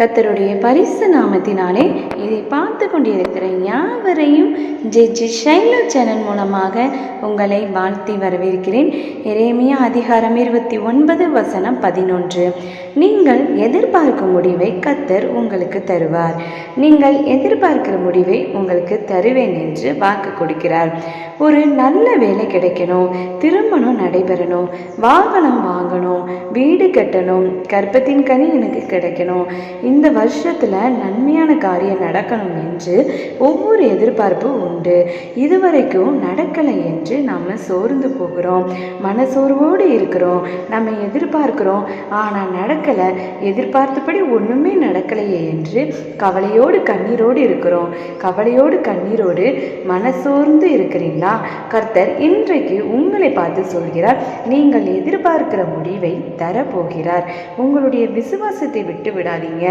கத்தருடைய பரிசு நாமத்தினாலே இதை பார்த்து கொண்டிருக்கிற யாவரையும் ஜே ஜி ஷைலோ சேனல் மூலமாக உங்களை வாழ்த்தி வரவேற்கிறேன். எரேமியா அதிகாரம் இருபத்தி ஒன்பது வசனம் பதினொன்று. நீங்கள் எதிர்பார்க்கும் முடிவை கத்தர் உங்களுக்கு தருவார். நீங்கள் எதிர்பார்க்கிற முடிவை உங்களுக்கு தருவேன் என்று வாக்கு கொடுக்கிறார். ஒரு நல்ல வேலை கிடைக்கணும் திருமணம் நடைபெறணும் வாகனம் வாங்கணும் வீடு கட்டணும் கர்ப்பத்தின் கனி எனக்கு கிடைக்கணும். இந்த வருஷத்தில் நன்மையான காரியம் நடக்கணும் என்று ஒவ்வொரு எதிர்பார்ப்பு உண்டு. இதுவரைக்கும் நடக்கலை என்று நாம் சோர்ந்து போகிறோம். மனசோர்வோடு இருக்கிறோம். நம்ம எதிர்பார்க்கிறோம். ஆனால் நடக்கலை. எதிர்பார்த்தபடி ஒன்றுமே நடக்கலையே என்று கவலையோடு கண்ணீரோடு இருக்கிறோம். கவலையோடு கண்ணீரோடு மனசோர்ந்து இருக்கிறீங்களா கர்த்தர் இன்றைக்கு உங்களை பார்த்து சொல்கிறார் நீங்கள் எதிர்பார்க்கிற முடிவை தரப்போகிறார். உங்களுடைய விசுவாசத்தை விட்டு விடாதீங்க.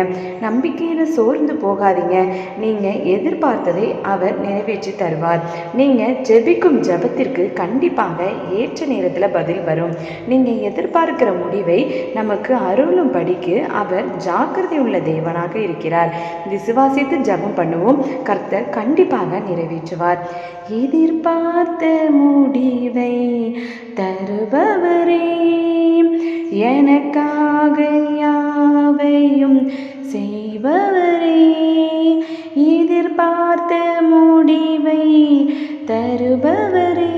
நம்பிக்கையில் சோர்ந்து போகாதீங்க. நீங்கள் எதிர்பார்த்ததை அவர் நிறைவேற்றி தருவார். நீங்கள் ஜெபிக்கும் ஜெபத்திற்கு கண்டிப்பாக ஏற்ற நேரத்தில் பதில் வரும். நீங்கள் எதிர்பார்க்கிற முடிவை நமக்கு அருளும் படிக்கு அவர் ஜாக்கிரதை உள்ள தேவனாக இருக்கிறார். இருக்கிறார். விசுவாசித்து ஜெபம் பண்ணுவோம். கர்த்தர் கண்டிப்பாக நிறைவேற்றுவார். எதிர்பார்த்த முடிவை தருபவரே எனக்காக யாவையும் செய்பவரே எதிர்பார்த்த முடிவை தருபவரே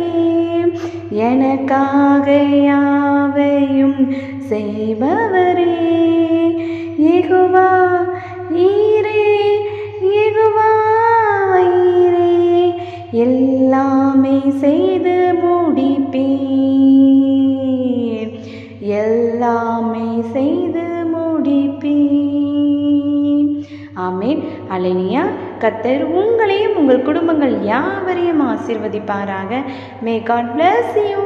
எனக்காக யாவையும் செய்பவரே. ஏகுவா ஈரே இகுவாயிரே எல்லாமே செய்து முடிப்பீர். எல்லாமே செய்து முடிப்பீர். ஆமேன். அலினியா கத்தர் உங்களையும் உங்கள் குடும்பங்கள் யாவரையும் ஆசிர்வதிப்பாராக. May God bless you